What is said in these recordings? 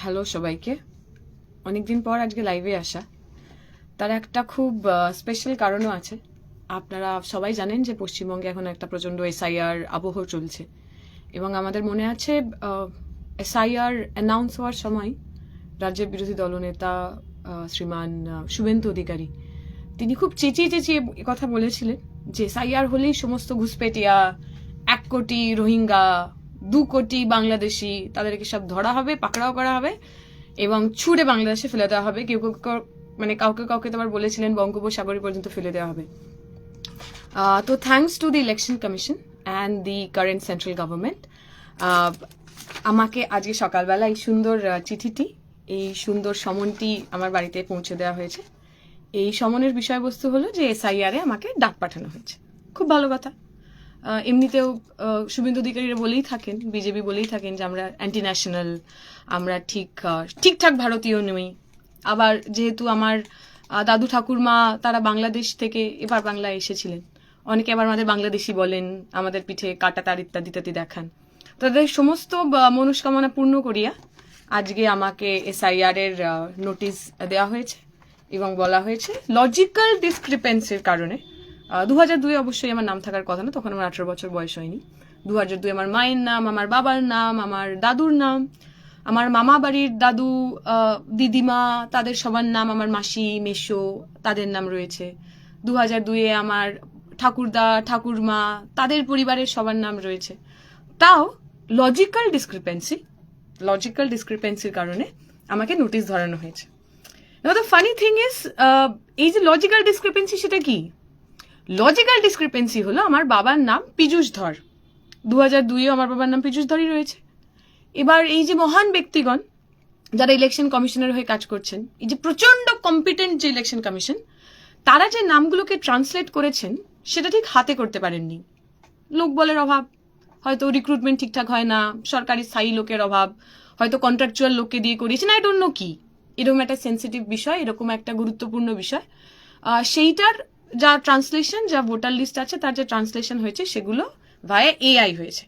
Hello সবাইকে। অনেকদিন পর আজকে লাইভে আসা। তার একটা খুব স্পেশাল কারণও আছে। আপনারা সবাই জানেন যে পশ্চিমবঙ্গে এখন একটা প্রচণ্ড এসআইআর আবহ চলছে। এবং আমাদের মনে আছে এসআইআর অ্যানাউন্স হওয়ার সময় রাজ্যের বিরোধী দলনেতা শ্রীমান শুভেন্দু অধিকারী, তিনি খুব চেঁচিয়ে চেঁচিয়ে কথা বলেছিলেন যে এসআইআর হলেই সমস্ত ঘুষপেটিয়া, এক কোটি রোহিঙ্গা দু কোটি বাংলাদেশি তাদেরকে সব ধরা হবে, পাকড়াও করা হবে এবং ছুড়ে বাংলাদেশে ফেলে দেওয়া হবে। কেউ কেউ মানে কাউকে কাউকে তো আবার বলেছিলেন বঙ্গোপসাগরে পর্যন্ত ফেলে দেওয়া হবে। তো thanks to the election commission and the current central government আমাকে আজকে সকালবেলা এই সুন্দর চিঠিটি, এই সুন্দর সমনটি আমার বাড়িতে পৌঁছে দেওয়া হয়েছে। এই সমনের বিষয়বস্তু হলো যে এসআইআর আমাকে ডাক পাঠানো হয়েছে। খুব ভালো কথা। এমনিতেও শুভেন্দু অধিকারীরা বলেই থাকেন, বিজেপি বলেই থাকেন যে আমরা অ্যান্টি ন্যাশনাল আমরা ঠিক ঠিকঠাক ভারতীয় নই। আবার যেহেতু আমার দাদু ঠাকুরমা, তারা বাংলাদেশ থেকে এবার বাংলায় এসেছিলেন। অনেকে আবার আমাদের বাংলাদেশি বলেন, আমাদের পিঠে কাটা তার ইত্যাদি ইত্যাদি দেখান। তাদের সমস্ত মনস্কামনা পূর্ণ করিয়া আজকে আমাকে এসআইআর এর নোটিশ দেওয়া হয়েছে এবং বলা হয়েছে লজিক্যাল ডিসক্রিপেন্সির কারণে দু হাজার দুই অবশ্যই আমার নাম থাকার কথা না, তখন আমার আঠারো বছর বয়স হয়নি। দু হাজার দুই আমার মায়ের নাম, আমার বাবার নাম, আমার দাদুর নাম, আমার মামা বাড়ির দাদু দিদিমা, তাদের সবার নাম আমার মাসি মেশো তাদের নাম রয়েছে। দু হাজার দুইয়ে আমার ঠাকুরদা, ঠাকুরমা, তাদের পরিবারের সবার নাম রয়েছে। তাও লজিক্যাল ডিসক্রিপেন্সি লজিক্যাল ডিসক্রিপেন্সির কারণে আমাকে নোটিশ ধরানো হয়েছে। দ্য ফানি থিং ইজ এই যে লজিক্যাল ডিসক্রিপেন্সি সেটা কি? লজিক্যাল ডিসক্রিপেন্সি হলো আমার বাবার নাম পীযূষ ধর। দু হাজার দুইও আমার বাবার নাম পীযূষ ধরই রয়েছে। এবার এই যে মহান ব্যক্তিগণ, যারা ইলেকশন কমিশনের হয়ে কাজ করছেন, এই যে প্রচণ্ড কম্পিটেন্ট যে ইলেকশন কমিশন তারা যে নামগুলোকে ট্রান্সলেট করেছেন, সেটা ঠিক হাতে করতে পারেননি। লোক বলের অভাব, হয়তো রিক্রুটমেন্ট ঠিকঠাক হয় না, সরকারি স্থায়ী লোকের অভাব, হয়তো কন্ট্রাকচুয়াল লোককে দিয়ে করিয়েছেন আই ডোন্ট নো কি। এরকম একটা সেন্সিটিভ বিষয়, এরকম একটা গুরুত্বপূর্ণ বিষয়। সেইটার যা ট্রান্সলেশন যা ভোটার লিস্ট আছে, তার যে ট্রান্সলেশন হয়েছে, সেগুলো ভায়া এআই হয়েছে।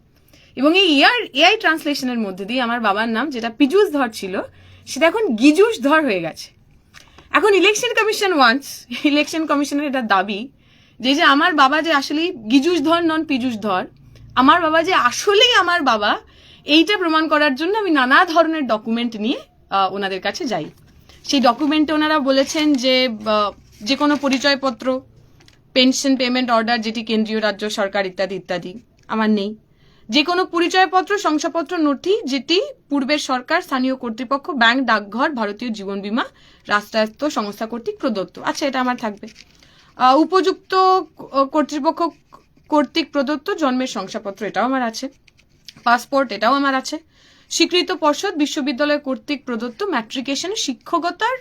এবং এই ইয়ার এআই ট্রান্সলেশনের মধ্যে দিয়ে আমার বাবার নাম, যেটা পিজুস ধর ছিল, সেটা এখন গিজুস ধর হয়ে গেছে। এখন ইলেকশন কমিশন ওয়ান্স ইলেকশন কমিশনের এটা দাবি, যে যে আমার বাবা যে আসলে গিজুস ধর নন পিজুস ধর আমার বাবা যে আসলেই আমার বাবা, এইটা প্রমাণ করার জন্য আমি নানা ধরনের ডকুমেন্ট নিয়ে ওনাদের কাছে যাই। সেই ডকুমেন্টে ওনারা বলেছেন যে যে কোনো পরিচয়পত্র পেনশন পেমেন্ট অর্ডার যেটি কেন্দ্রীয়, রাজ্য সরকার ইত্যাদি ইত্যাদি। আমার নেই। যে কোনো পরিচয়পত্র, শংসাপত্র, নথি যেটি পূর্বের সরকার, স্থানীয় কর্তৃপক্ষ, ব্যাংক, ডাকঘর, ভারতীয় জীবন বীমা, রাষ্ট্রায়ত্ত সংস্থা কর্তৃক প্রদত্ত। আচ্ছা এটা আমার থাকবে। উপযুক্ত কর্তৃপক্ষ কর্তৃক প্রদত্ত জন্মের শংসাপত্র, এটাও আমার আছে। পাসপোর্ট, এটাও আমার আছে। স্বীকৃত পর্ষদ, বিশ্ববিদ্যালয় কর্তৃক প্রদত্ত ম্যাট্রিকেশন শিক্ষকতার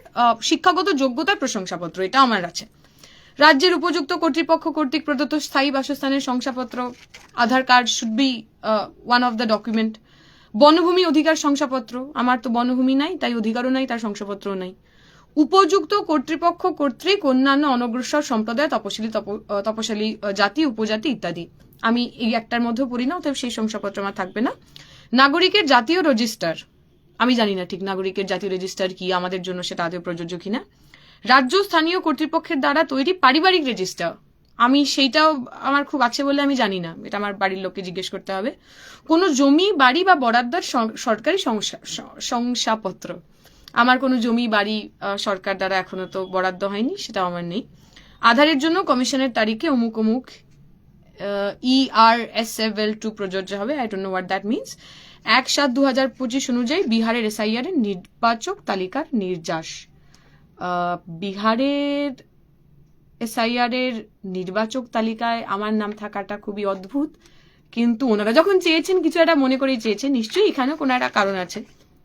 শিক্ষাগত যোগ্যতার প্রশংসাপত্র এটা আমার আছে। রাজ্যের উপযুক্ত কর্তৃপক্ষ কর্তৃক প্রদত্ত স্থায়ী বাসস্থানের শংসাপত্র Aadhaar card should be one of the document বনভূমি অধিকার শংসাপত্র আমার তো বনভূমি নাই তাই অধিকারও নাই তার শংসাপত্রও নাই। উপযুক্ত কর্তৃপক্ষ কর্তৃক অন্যান্য অনগ্রসর সম্প্রদায় তপশিলি তপ- আহ, জাতি উপজাতি ইত্যাদি। আমি এই একটার মধ্যে পড়ি না অতএব সেই শংসাপত্র আমার থাকবে না। নাগরিকের জাতীয় রেজিস্টার আমি জানি না ঠিক নাগরিকের জাতীয় রেজিস্টার কি আমাদের জন্য সেটা আদৌ প্রযোজ্য কিনা। রাজ্য স্থানীয় কর্তৃপক্ষের দ্বারা তৈরি পারিবারিক রেজিস্টার। আমি সেইটাও আমার খুব আছে বলে আমি জানি না। এটা আমার বাড়ির লোককে জিজ্ঞেস করতে হবে। কোনো জমি, বাড়ি বা বরাদ্দার সরকারি শংসাপত্র। আমার কোনো জমি, বাড়ি সরকার দ্বারা এখনও তো বরাদ্দ হয়নি, সেটাও আমার নেই। আধারের জন্য কমিশনের তারিখে অমুক অমুক E R S L two প্রযোজ্য হবে। I don't know what that means এক সাত দু হাজার পঁচিশ অনুযায়ী বিহারের এসআইআর এর নির্বাচক তালিকার নির্যাস। বিহারের এসআইআর এর নির্বাচক তালিকায় আমার নাম থাকাটা খুবই অদ্ভুত। কিন্তু ওনারা যখন চেয়েছেন, কিছু একটা মনে করেই চেয়েছেন, নিশ্চয়ই এখানেও কোনো একটা কারণ আছে।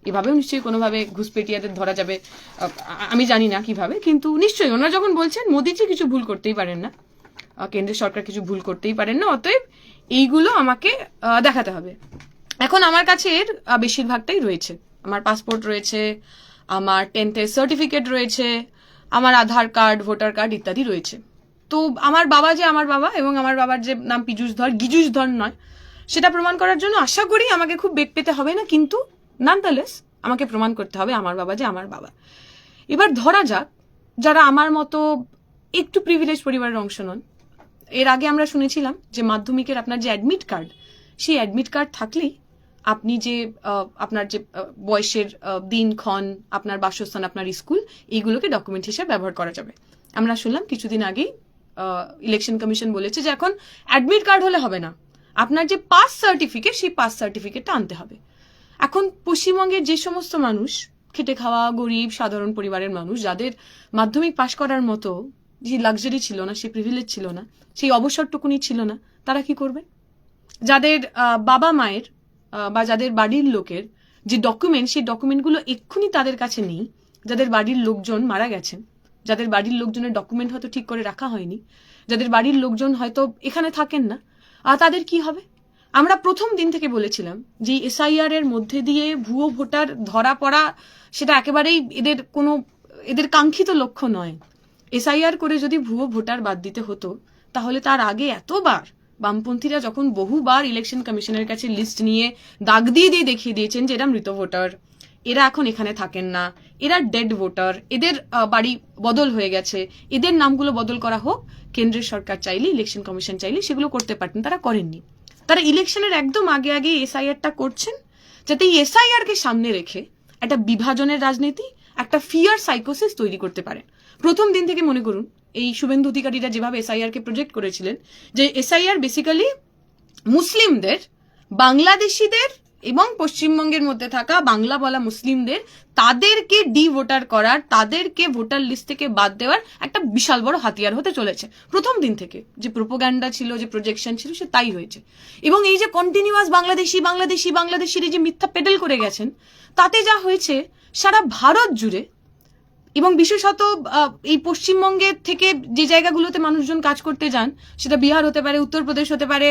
এভাবেও নিশ্চয়ই কোনোভাবে ঘুষপেটিয়াদের ধরা যাবে আমি জানি না কীভাবে, কিন্তু নিশ্চয়ই ওনারা যখন বলছেন, মোদিজি কিছু ভুল করতেই পারেন না কেন্দ্রের সরকার কিছু ভুল করতেই পারেন না, অতএব এইগুলো আমাকে দেখাতে হবে। এখন আমার কাছে এর বেশিরভাগটাই রয়েছে। আমার পাসপোর্ট রয়েছে আমার টেন্থের সার্টিফিকেট রয়েছে, আমার আধার কার্ড ভোটার কার্ড ইত্যাদি রয়েছে। তো আমার বাবা যে আমার বাবা এবং আমার বাবার যে নাম পীযুষ ধর গিজুষ ধর নয়, সেটা প্রমাণ করার জন্য আশা করি আমাকে খুব বেগ পেতে হবে না, কিন্তু নানতালেস আমাকে প্রমাণ করতে হবে আমার বাবা যে আমার বাবা। এবার ধরা যাক, যারা আমার মতো একটু প্রিভিলেজ পরিবারের অংশ নন, এর আগে আমরা শুনেছিলাম যে মাধ্যমিকের আপনার যে অ্যাডমিট কার্ড সেই অ্যাডমিট কার্ড থাকলেই আপনি যে আপনার যে বয়সের দিনক্ষণ, আপনার বাসস্থান, আপনার স্কুল, এইগুলোকে ডকুমেন্ট হিসেবে ব্যবহার করা যাবে। আমরা শুনলাম কিছুদিন আগেই ইলেকশন কমিশন বলেছে যে এখন অ্যাডমিট কার্ড হলে হবে না। আপনার যে পাস সার্টিফিকেট সেই পাস সার্টিফিকেটটা আনতে হবে। এখন পশ্চিমবঙ্গের যে সমস্ত মানুষ, খেটে খাওয়া, গরিব, সাধারণ পরিবারের মানুষ, যাদের মাধ্যমিক পাশ করার মতো যে লাক্সারি ছিল না সেই প্রিভিলেজ ছিল না, সেই অবসরটুকুনি ছিল না, তারা কি করবে? যাদের বাবা মায়ের বা যাদের বাড়ির লোকের যে ডকুমেন্ট সেই ডকুমেন্টগুলো এক্ষুনি তাদের কাছে নেই। যাদের বাড়ির লোকজন মারা গেছেন, যাদের বাড়ির লোকজনের ডকুমেন্ট হয়তো ঠিক করে রাখা হয়নি, যাদের বাড়ির লোকজন হয়তো এখানে থাকেন না। আর তাদের কি হবে? আমরা প্রথম দিন থেকে বলেছিলাম যে এসআইআর এর মধ্যে দিয়ে ভুয়ো ভোটার ধরা পড়া, সেটা একেবারেই এদের কোনো, এদের কাঙ্ক্ষিত লক্ষ্য নয়। এসআইআর করে যদি ভুয়ো ভোটার বাদ দিতে হতো, তাহলে তার আগে এতবার বামপন্থীরা যখন বহুবার ইলেকশন কমিশনের কাছে লিস্ট নিয়ে দাগ দিয়ে দিয়ে দেখিয়ে দিয়েছেন যে এরা মৃত ভোটার, এরা এখন এখানে থাকেন না, এরা ডেড ভোটার এদের বাড়ি বদল হয়ে গেছে, এদের নামগুলো বদল করা হোক, কেন্দ্রের সরকার চাইলে ইলেকশন কমিশন চাইলে সেগুলো করতে পারতেন, তারা করেননি। তারা ইলেকশনের একদম আগে আগে এসআইআরটা করছেন, যাতে এই এসআইআর কে সামনে রেখে একটা বিভাজনের রাজনীতি, একটা ফিয়ার সাইকোসিস তৈরি করতে পারেন। প্রথম দিন থেকে মনে করুন এই শুভেন্দু অধিকারীরা যেভাবে এসআইআর কে প্রজেক্ট করেছিলেন, যে এসআইআর বেসিক্যালি মুসলিমদের, বাংলাদেশিদের এবং পশ্চিমবঙ্গের মধ্যে থাকা বাংলা বলা মুসলিমদের, তাদেরকে ডি ভোটার করার, তাদেরকে ভোটার লিস্ট থেকে বাদ দেওয়ার একটা বিশাল বড় হাতিয়ার হতে চলেছে। প্রথম দিন থেকে যে প্রোপোগ্যান্ডা ছিল, যে প্রজেকশন ছিল, সে তাই হয়েছে। এবং এই যে কন্টিনিউয়াস বাংলাদেশি বাংলাদেশি, বাংলাদেশির যে মিথ্যা পেডেল করে গেছেন, তাতে যা হয়েছে, সারা ভারত জুড়ে এবং বিশেষত এই পশ্চিমবঙ্গের থেকে যে জায়গাগুলোতে মানুষজন কাজ করতে যান, সেটা বিহার হতে পারে উত্তরপ্রদেশ হতে পারে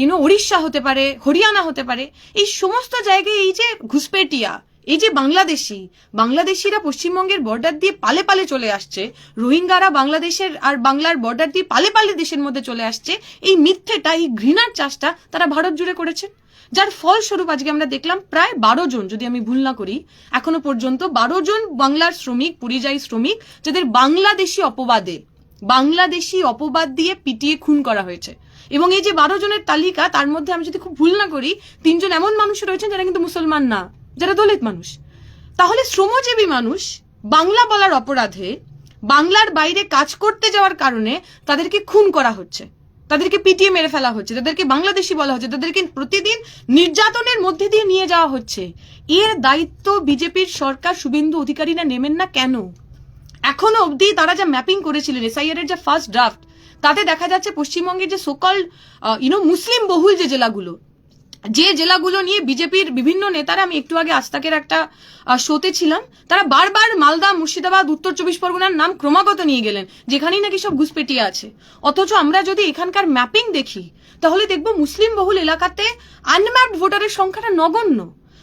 ইউনো উড়িষ্যা হতে পারে, হরিয়ানা হতে পারে, এই সমস্ত জায়গায় এই যে ঘুসপেটিয়া, এই যে বাংলাদেশি, বাংলাদেশিরা পশ্চিমবঙ্গের বর্ডার দিয়ে পালে পালে চলে আসছে, রোহিঙ্গারা বাংলাদেশের আর বাংলার বর্ডার দিয়ে পালে পালে দেশের মধ্যে চলে আসছে, এই মিথ্যেটা, এই ঘৃণার চাষটা তারা ভারত জুড়ে করেছেন যার ফলস্বরূপ আজকে আমরা দেখলাম প্রায় বারো জন, যদি আমি ভুল না করি, এখনও পর্যন্ত বারো জন বাংলার শ্রমিক, পরিযায়ী শ্রমিক, যাদের বাংলাদেশি অপবাদে, বাংলাদেশি অপবাদ দিয়ে পিটিয়ে খুন করা হয়েছে। এবং এই যে বারো জনের তালিকা, তার মধ্যে আমি যদি খুব ভুল না করি, তিনজন এমন মানুষ রয়েছেন যারা কিন্তু মুসলমান না, যারা দলিত মানুষ। তাহলে শ্রমজীবী মানুষ বাংলা বলার অপরাধে, বাংলার বাইরে কাজ করতে যাওয়ার কারণে তাদেরকে খুন করা হচ্ছে। তাদেরকে পিটিয়ে মেরে ফেলা হচ্ছে, তাদেরকে বাংলাদেশি বলা হচ্ছে, তাদেরকে প্রতিদিন নির্যাতনের মধ্যে দিয়ে নিয়ে যাওয়া হচ্ছে। এর দায়িত্ব বিজেপির সরকার, শুভেন্দু অধিকারীরা নেমেন না কেন? এখনও অবধি তারা যা ম্যাপিং করেছিলেন এসআইআর এর যে ফার্স্ট ড্রাফট তাতে দেখা যাচ্ছে পশ্চিমবঙ্গের যে সোকল ইউনো মুসলিম বহুল যে জেলাগুলো যে জেলাগুলো নিয়ে বিজেপির বিভিন্ন নেতারা, আমি একটু আগে আস্তাকের একটা শোতে ছিলাম, তারা বারবার মালদা, মুর্শিদাবাদ, উত্তর চব্বিশ পরগনার নাম ক্রমাগত নিয়ে গেলেন, যেখানেই নাকি সব ঘুষপেটিয়ে আছে। অথচ আমরা যদি এখানকার ম্যাপিং দেখি, তাহলে দেখব মুসলিম বহুল এলাকাতে আনম্যাপড ভোটারের সংখ্যাটা নগণ্য।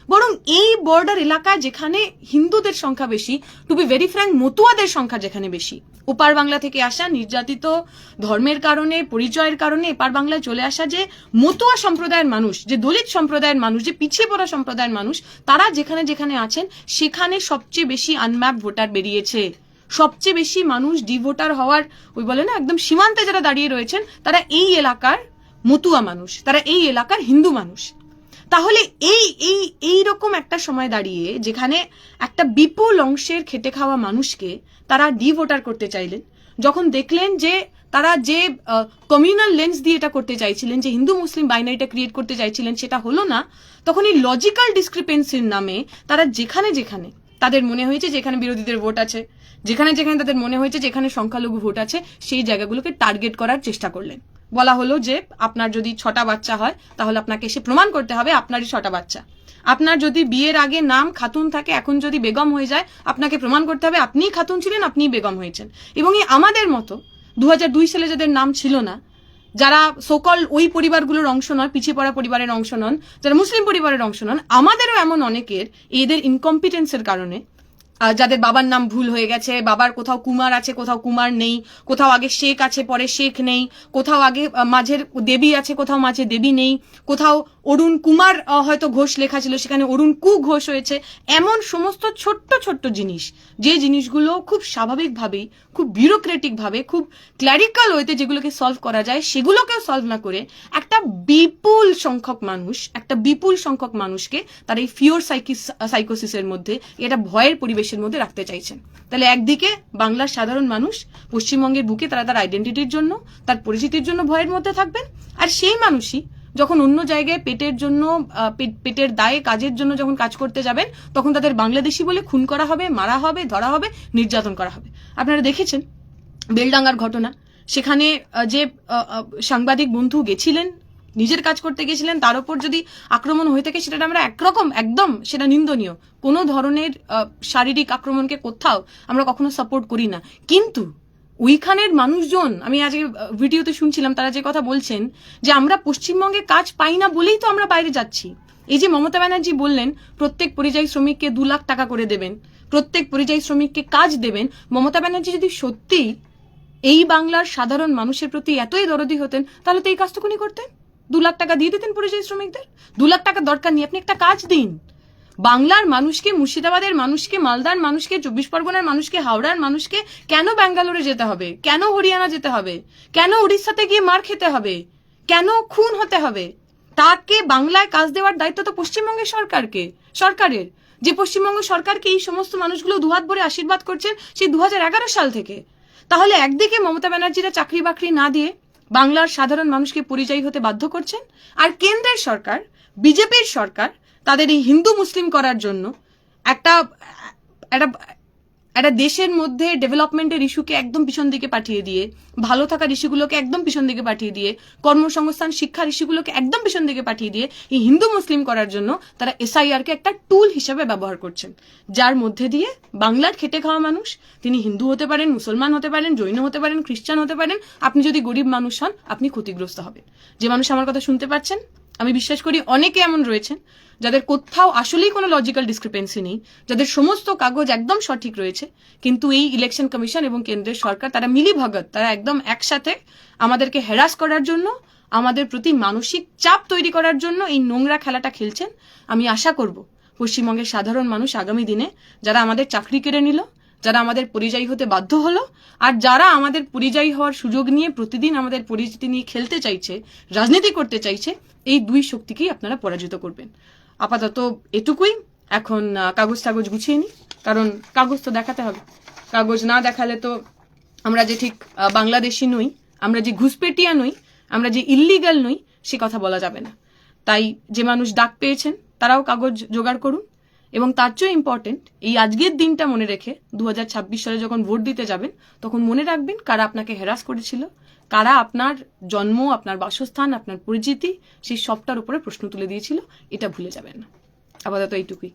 বরং এই বর্ডার এলাকায় যেখানে হিন্দুদের সংখ্যা বেশি টু বি ভেরি ফ্র্যাঙ্ক মতুয়াদের সংখ্যা যেখানে বেশি। ওপার বাংলা থেকে আসা নির্যাতিত ধর্মের কারণে, পরিচয়ের কারণে এপার বাংলায় চলে আসা যে মতুয়া সম্প্রদায়ের মানুষ, যে দলিত সম্প্রদায়ের মানুষ, যে পিছিয়ে পড়া সম্প্রদায়ের মানুষ, তারা যেখানে যেখানে আছেন, সেখানে সবচেয়ে বেশি আনম্যাপ ভোটার বেরিয়েছে। সবচেয়ে বেশি মানুষ ডি ভোটার হওয়ার ওই বলে না, একদম সীমান্তে যারা দাঁড়িয়ে রয়েছেন, তারা এই এলাকার মতুয়া মানুষ, তারা এই এলাকার হিন্দু মানুষ। তাহলে এই এই এই রকম একটা সময় দাঁড়িয়ে যেখানে একটা বিপুল অংশের খেটে খাওয়া মানুষকে তারা ডি ভোটার করতে চাইলেন, যখন দেখলেন যে তারা যে কমিউনাল লেন্স দিয়ে এটা করতে চাইছিলেন, যে হিন্দু, মুসলিম বাইনারিটা ক্রিয়েট করতে চাইছিলেন, সেটা হলো না, তখন এই লজিক্যাল ডিসক্রিপেন্সির নামে তারা যেখানে যেখানে তাদের মনে হয়েছে যেখানে বিরোধীদের ভোট আছে, যেখানে যেখানে তাদের মনে হয়েছে যেখানে সংখ্যালঘু ভোট আছে, সেই জায়গাগুলোকে টার্গেট করার চেষ্টা করলেন। বলা হলো যে আপনার যদি ছটা বাচ্চা হয়, তাহলে আপনাকে এসে প্রমাণ করতে হবে আপনারই ছটা বাচ্চা। আপনার যদি বিয়ের আগে নাম খাতুন থাকে, এখন যদি বেগম হয়ে যায়, আপনাকে প্রমাণ করতে হবে আপনিই খাতুন ছিলেন, আপনিই বেগম হয়েছেন। এবং এই আমাদের মতো দু দুই সালে যাদের নাম ছিল না, যারা সকল ওই পরিবারগুলোর অংশ নয়, পিছিয়ে পড়া পরিবারের অংশ নন, যারা মুসলিম পরিবারের অংশ নন, আমাদেরও এমন অনেকের এদের ইনকম্পিটেন্সের কারণে যাদের বাবার নাম ভুল হয়ে গেছে, বাবার কোথাও কুমার আছে, কোথাও কুমার নেই, কোথাও আগে শেখ আছে, পরে শেখ নেই, কোথাও আগে মাঝের দেবী আছে, কোথাও মাঝে দেবী নেই, কোথাও অরুণ কুমার হয়তো ঘোষ লেখা ছিল, সেখানে অরুণ কু ঘোষ হয়েছে। এমন সমস্ত ছোট্ট ছোট্ট জিনিস, যে জিনিসগুলো খুব স্বাভাবিকভাবেই, খুব বিউরোক্রেটিক ভাবে খুব ক্ল্যারিক্যাল ওয়েতে যেগুলোকে সলভ করা যায়, সেগুলোকেও সলভ না করে একটা বিপুল সংখ্যক মানুষ, একটা বিপুল সংখ্যক মানুষকে তার এই ফিওর সাইকিস সাইকোসিসের মধ্যে, এটা ভয়ের পরিবেশের মধ্যে রাখতে চাইছেন। তাহলে একদিকে বাংলার সাধারণ মানুষ, পশ্চিমবঙ্গের বুকে তারা তার আইডেন্টিটির জন্য, তার পরিচিতির জন্য ভয়ের মধ্যে থাকবেন, আর সেই মানুষই যখন অন্য জায়গায় পেটের জন্য পেটের দায়ে কাজের জন্য যখন কাজ করতে যাবেন, তখন তাদের বাংলাদেশি বলে খুন করা হবে, মারা হবে, ধরা হবে, নির্যাতন করা হবে। আপনারা দেখেছেন বেলডাঙ্গার ঘটনা। সেখানে যে সাংবাদিক বন্ধু গেছিলেন, নিজের কাজ করতে গেছিলেন, তার উপর যদি আক্রমণ হয়ে থাকে, সেটা আমরা একরকম, একদম, সেটা নিন্দনীয়। কোনো ধরনের শারীরিক আক্রমণকে কোথাও আমরা কখনো সাপোর্ট করি না। কিন্তু ওইখানের মানুষজন, আমি আজকে ভিডিওতে শুনছিলাম, তারা যে কথা বলছেন, যে আমরা পশ্চিমবঙ্গে কাজ পাই না বলেই তো আমরা বাইরে যাচ্ছি। এই যে মমতা ব্যানার্জি বললেন, প্রত্যেক পরিযায়ী শ্রমিককে দু লাখ টাকা করে দেবেন, প্রত্যেক পরিযায়ী শ্রমিককে কাজ দেবেন, মমতা ব্যানার্জি যদি সত্যিই এই বাংলার সাধারণ মানুষের প্রতি এতই দরদি হতেন, তাহলে তো এই কাজটুকুনি করতেন। দু লাখ টাকা দিয়ে দিতেন পরিযায়ী শ্রমিকদের। দু লাখ টাকা দরকার নেই, আপনি একটা কাজ দিন। বাংলার মানুষকে, মুর্শিদাবাদের মানুষকে, মালদার মানুষকে, চব্বিশ পরগনার মানুষকে, হাওড়ার মানুষকে কেন ব্যাঙ্গালোরে যেতে হবে? কেন হরিয়ানা যেতে হবে? কেন উড়িষ্যাতে গিয়ে মার খেতে হবে? কেন খুন হতে হবে? তাকে বাংলায় কাজ দেওয়ার দায়িত্ব তো পশ্চিমবঙ্গের সরকারকে, সরকারের। যে পশ্চিমবঙ্গ সরকারকে এই সমস্ত মানুষগুলো দুহাত ভরে আশীর্বাদ করছেন সেই দু হাজার এগারো সাল থেকে। তাহলে একদিকে মমতা ব্যানার্জিরা চাকরি বাকরি না দিয়ে বাংলার সাধারণ মানুষকে পরিযায়ী হতে বাধ্য করছেন, আর কেন্দ্রের সরকার, বিজেপির সরকার তাদের এই হিন্দু মুসলিম করার জন্য একটা একটা একটা দেশের মধ্যে ডেভেলপমেন্টের ইস্যুকে একদম পিছন দিকে পাঠিয়ে দিয়ে, ভালো থাকার ইস্যুগুলোকে একদম পিছন দিকে পাঠিয়ে দিয়ে, কর্মসংস্থান, শিক্ষার ইস্যুগুলোকে একদম পিছন দিকে পাঠিয়ে দিয়ে এই হিন্দু মুসলিম করার জন্য তারা এসআইআর কে একটা টুল হিসেবে ব্যবহার করছেন। যার মধ্যে দিয়ে বাংলার খেটে খাওয়া মানুষ, তিনি হিন্দু হতে পারেন, মুসলমান হতে পারেন, জৈন হতে পারেন, খ্রিস্টান হতে পারেন, আপনি যদি গরিব মানুষ হন, আপনি ক্ষতিগ্রস্ত হবেন। যে মানুষ আমার কথা শুনতে পাচ্ছেন আমি বিশ্বাস করি অনেকে এমন রয়েছেন যাদের কোথাও আসলেই কোনো লজিক্যাল ডিসক্রিপেন্সি নেই, যাদের সমস্ত কাগজ একদম সঠিক রয়েছে, কিন্তু এই ইলেকশন কমিশন এবং কেন্দ্রের সরকার তারা মিলিভগত, তারা একদম একসাথে আমাদেরকে হেরাস করার জন্য, আমাদের প্রতি মানসিক চাপ তৈরি করার জন্য এই নোংরা খেলাটা খেলছেন। আমি আশা করব পশ্চিমবঙ্গের সাধারণ মানুষ আগামী দিনে যারা আমাদের চাকরি কেড়ে নিল যারা আমাদের পরিযায়ী হতে বাধ্য হলো, আর যারা আমাদের পরিযায়ী হওয়ার সুযোগ নিয়ে প্রতিদিন আমাদের পরিচিতি নিয়ে খেলতে চাইছে, রাজনীতি করতে চাইছে, এই দুই শক্তিকেই আপনারা পরাজিত করবেন। আপাতত এটুকুই। এখন কাগজ টাগজ গুছিয়ে নিই। কারণ কাগজ তো দেখাতে হবে। কাগজ না দেখালে তো আমরা যে ঠিক বাংলাদেশি নই, আমরা যে ঘুষপেটিয়া নই, আমরা যে ইল্লিগাল নই, সে কথা বলা যাবে না। তাই যে মানুষ ডাক পেয়েছেন, তারাও কাগজ জোগাড় করুন। এবং তার চেয়ে ইম্পর্টেন্ট এই আজকের দিনটা মনে রেখে দু হাজার ছাব্বিশ সালে যখন ভোট দিতে যাবেন, তখন মনে রাখবেন কারা আপনাকে হেরাস করেছিল, কারা আপনার জন্ম, আপনার বাসস্থান, আপনার পরিচিতি, সেই সবটার উপরে প্রশ্ন তুলে দিয়েছিল, এটা ভুলে যাবেন না। আপাতত এইটুকুই।